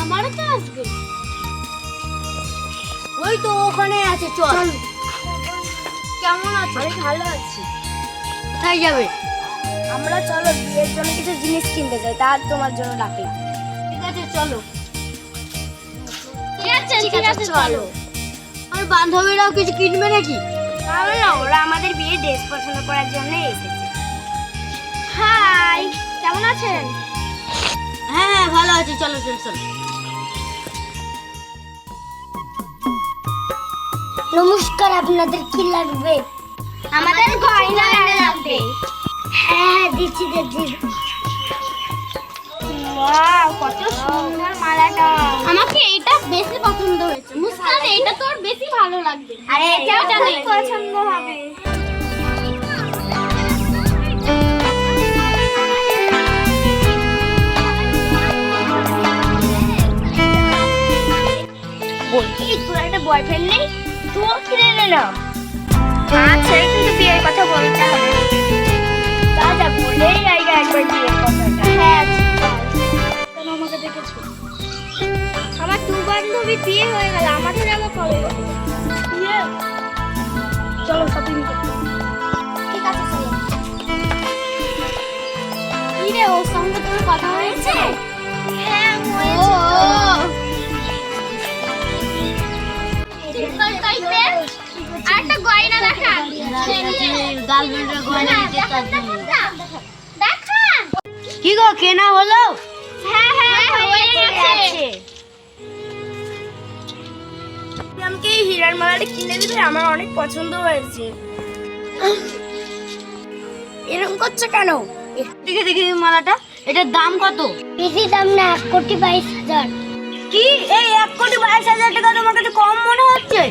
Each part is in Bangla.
আমারও তো আসবে। ওই তো ওখানে আছে চল। কেমন আছো? আমি ভালো আছি। কোথায় যাবে? আমরা চলো বিয়ের জন্য কিছু জিনিস কিনতে যাই তার তোমার জন্য ডাকলাম ঠিক আছে চলো। ঠিক আছে ঠিক আছে চলো। আর বান্ধবীরাও কিছু কিনবে নাকি? তাহলে ওরা আমাদের বিয়ে ড্রেস পছন্দ করার জন্য এসেছে। হাই কেমন আছেন? হ্যাঁ হ্যাঁ ভালো আছি। চলো চলো চলো। নমস্কার আপনাদের কি লাগবে? আমাদের গয়না লাগবে। হ্যাঁ হ্যাঁ দিচ্ছি দিচ্ছি। ওয়াও কত সুন্দর মালাটা। আমাকে এটা বেশি পছন্দ হয়েছে। মুস্কান এটা তোর বেশি ভালো লাগবে আরে এটা পছন্দ হবে। বয়ফ্রেন্ড নেই তুইও কিনে নে না আছে কিন্তু বিয়ের কথা বলতে হবে। যা বলেই আইগা একবার বিয়ের কথাটা হ্যাঁ আছে। কেন আমাকে দেখেছ? আমার দু বান্ধবী বিয়ে হয়ে গেল, আমাদের আবার কবে? বিয়ে? চলো শপিং চলো। রে, ওর সঙ্গে তোর কথা হয়েছে? কি গো কেনা হলো? হ্যাঁ হ্যাঁ হয়ে গেছে। আমাকে এই হীরার মালাটা কিনে দিবে আমার অনেক পছন্দ হয়েছে। এরকম করছ কেন? দেখে দেখি এই মালাটা এটার দাম কত? বেশি দাম না এক কোটি বাইশ হাজার। কি? এই এক কোটি বাইশ হাজার টাকা তোমার কাছে কম মনে হচ্ছে?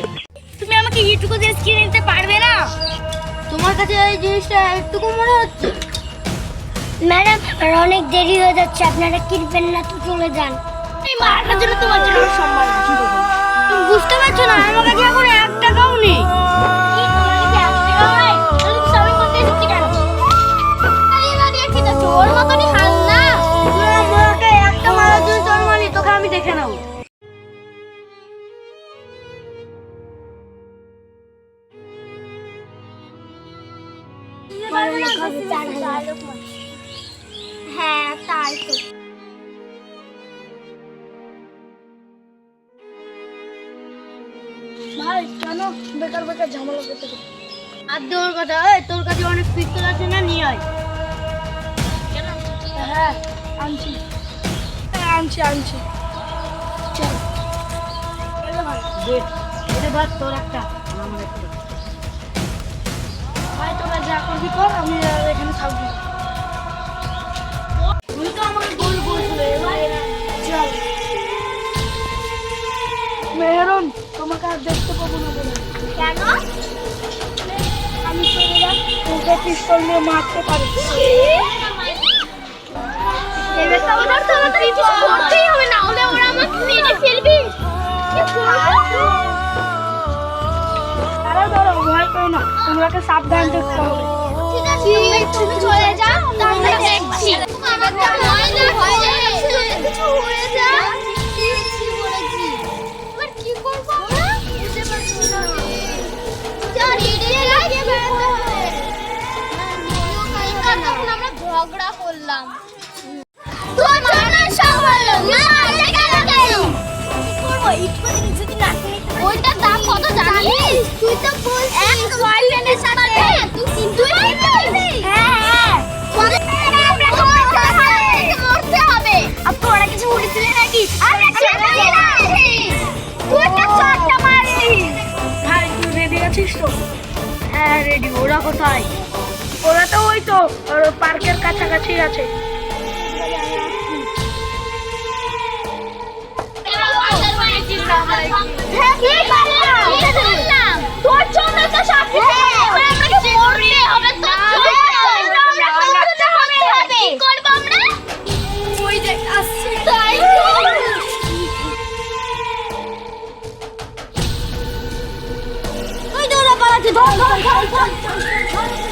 তোমার কাছে এই জিনিসটা একটুকু মনে হচ্ছে। ম্যাডাম আর অনেক দেরি হয়ে যাচ্ছে। আপনারা কিনবেন না তো চলে যান। এই মালাটার জন্য তোমার জন্য হ্যাঁ তাই আর দেওয়ার কথা তোর কাছে অনেক পিস্তল আছে না নিয়ে হ্যাঁ আনছি হ্যাঁ আনছি আনছি এটা তোর একটা আমার একটা তোরা যা করবি কর? আমি আর এখানে থাকব তুই তো আমাকে গোল বলছিল চল। মেহরুন তোমাকে আর দেখতে পাবো না বলে। কেন? আমি তোকে পিস্তল নিয়ে মারতে পারি তোমাকে সাবধান থাকতে হবে। ঠিক আছে তুমি চলে যাও আমরা দেখছি। আমার তো ভয় না ভয় কিছু হয়ে যায় কি বলেছি। এবার কি করব আমরা? বুঝতে পারছি না। ঝগড়া করলাম। তোর জন্য সব হলো। না এটা কেন কেন দাম কত জানিস? তুই তো বলছিস। এক হ্যাঁ হ্যাঁ। রেডি হ্যাঁ ওরা কোথায়? ওরা তো ওই তো পার্কের কাছাকাছি আছে। হ্যাঁ ওই তো ওরা পালাচ্ছে ধর ধর ধর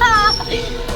Ha ha ha!